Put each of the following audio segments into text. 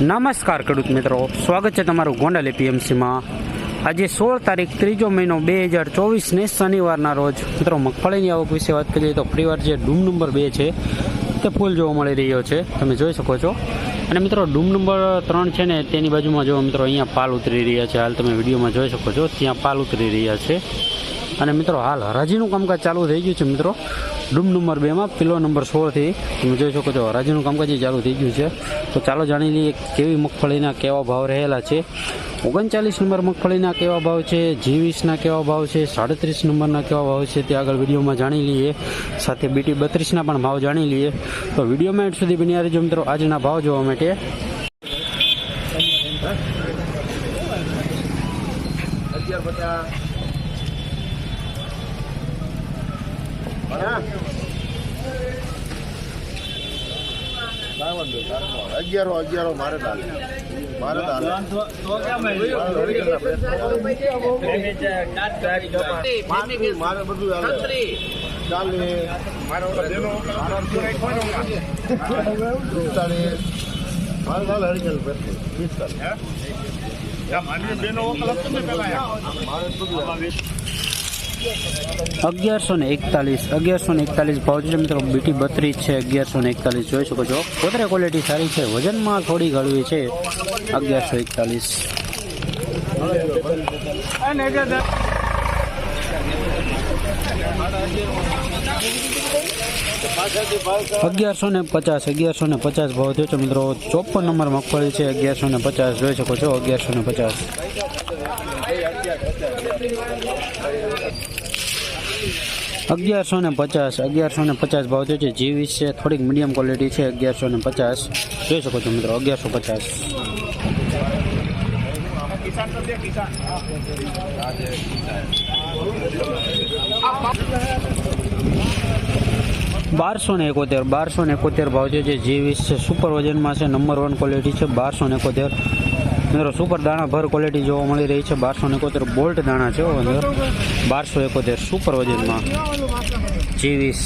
નમસ્કાર ખેડૂત મિત્રો. સ્વાગત છે તમારું ગોંડલ એપીએમસીમાં. આજે સોળ તારીખ ત્રીજો મહિનો બે હજાર ચોવીસને શનિવારના રોજ. મિત્રો, મગફળીની આવક વિશે વાત કરીએ તો ફરીવાર જે ડૂમ નંબર બે છે, તે ફૂલ જોવા મળી રહ્યો છે. તમે જોઈ શકો છો. અને મિત્રો, ડૂમ નંબર ત્રણ છે ને, તેની બાજુમાં જો મિત્રો અહીંયા પાલ ઉતરી રહ્યા છે. હાલ તમે વિડીયોમાં જોઈ શકો છો, ત્યાં પાલ ઉતરી રહ્યા છે. અને મિત્રો, હાલ હરાજીનું કામકાજ ચાલુ થઈ ગયું છે, મિત્રો. ડૂમ નંબર બેમાં પિલો નંબર સોળથી તમે જોઈ શકો છો, હરાજીનું કામકાજ ચાલુ થઈ ગયું છે. તો ચાલો જાણી લઈએ કેવી મગફળીના કેવા ભાવ રહેલા છે. ઓગણચાલીસ નંબર મગફળીના કેવા ભાવ છે જી વીસના કેવા ભાવ છે, સાડત્રીસ નંબરના કેવા ભાવ છે તે આગળ વિડીયોમાં જાણી લઈએ. સાથે બીટી બત્રીસના પણ ભાવ જાણી લઈએ. તો વિડીયોમાં એટ સુધી બન્યા રહેજો મિત્રો. આજના ભાવ જોવા માટે. અગિયારો અગિયારો મારે દાલ મારે દાલ મારે બધું પિસ્તાલીસ મારે દાલ હરિજન પેટ્રોલ. પિસ્તાલીસ મારે. અગિયારસો ને એકતાલીસ, અગિયારસો ને એકતાલીસ ભાવ છે મિત્રો. બીટી બત્રીસ છે, અગિયારસો ને એકતાલીસ જોઈ શકો છો. વધારે ક્વોલિટી સારી છે. વજનમાં થોડી હળવી છે. અગિયારસો એકતાલીસ. અગિયારસો ને પચાસ, અગિયારસો ને પચાસ ભાવ થયો છે મિત્રો. ચોપન નંબર મગફળી છે, અગિયારસો ને પચાસ જોઈ શકો છો, અગિયારસો ને પચાસ. અગિયારસો ને પચાસ, અગિયારસો ને પચાસ ભાવ થયો છે. જીવીસ છે, થોડીક મીડિયમ ક્વોલિટી છે, અગિયારસો ને પચાસ. જોઈ શકો છો મિત્રો, અગિયારસો પચાસ. બારસો ને એકોતેર, બારસો ને એકોતેર ભાવ છે જે જીવીસ છે. સુપર વજનમાં છે નંબર વન ક્વોલિટી છે, બારસો ને એકોતેર. મિત્રો સુપર દાણા ભર ક્વોલિટી જોવા મળી રહી છે, બારસો ને એકોતેર બોલ્ટ દાણા છે અંદર. બારસો એકોતેર સુપર વજનમાં. જી વીસ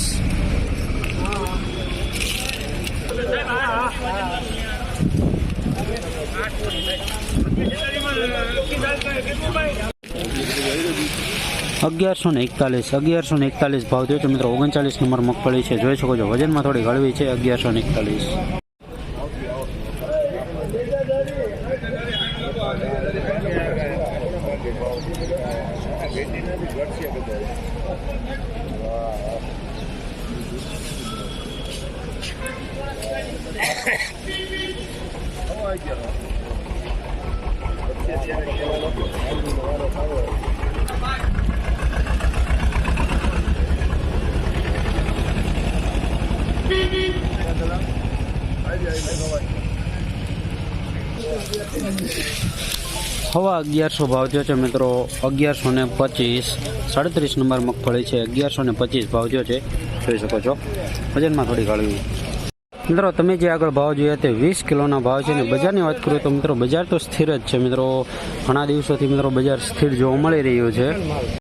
અગિયારસો ને એકતાલીસ, અગિયારસો ને એકતાલીસ ભાવ થયો છે મિત્રો. ઓગણચાલીસ નંબર મગફળી છે. જોઈ શકો છો, વજનમાં થોડી હળવી છે. અગિયારસો ને એકતાલીસ. હવા અગિયારસો ભાવ થયો છે મિત્રો. અગિયારસો ને પચીસ. સાડત્રીસ નંબર મગફળી છે. અગિયારસો ને પચીસ ભાવ થયો છે. જોઈ શકો છો. વજનમાં થોડી કાઢવી મિત્રો, તમે જે આગળ ભાવ જોયા તે વીસ કિલોના ભાવ છે ને બજારની વાત કરું તો મિત્રો, બજાર તો સ્થિર જ છે મિત્રો. ઘણા દિવસોથી મિત્રો બજાર સ્થિર જોવા મળી રહ્યું છે.